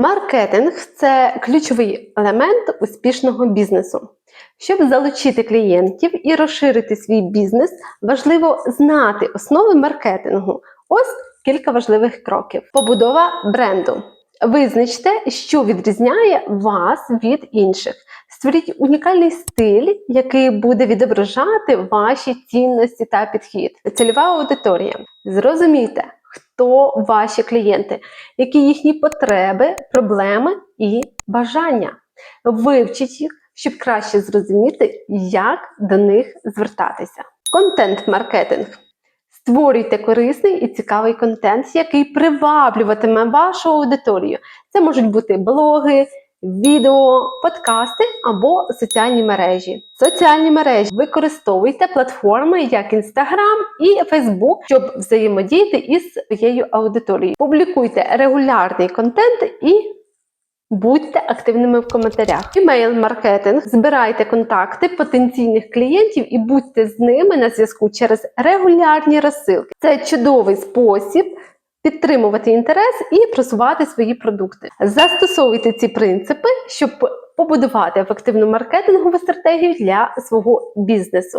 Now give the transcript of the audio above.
Маркетинг це ключовий елемент успішного бізнесу. Щоб залучити клієнтів і розширити свій бізнес, важливо знати основи маркетингу. Ось кілька важливих кроків. Побудова бренду. Визначте, що відрізняє вас від інших. Створіть унікальний стиль, який буде відображати ваші цінності та підхід. Цільова аудиторія. Зрозумійте, хто ваші клієнти, які їхні потреби, проблеми і бажання. Вивчіть їх, щоб краще зрозуміти, як до них звертатися. Контент-маркетинг. Створюйте корисний і цікавий контент, який приваблюватиме вашу аудиторію. Це можуть бути блоги, відео, подкасти або соціальні мережі. Соціальні мережі використовуйте платформи як Instagram і Facebook, щоб взаємодіяти із своєю аудиторією. Публікуйте регулярний контент і Будьте активними в коментарях. Імейл-маркетинг. Збирайте контакти потенційних клієнтів і будьте з ними на зв'язку через регулярні розсилки. Це чудовий спосіб підтримувати інтерес і просувати свої продукти. Застосовуйте ці принципи, щоб побудувати ефективну маркетингову стратегію для свого бізнесу.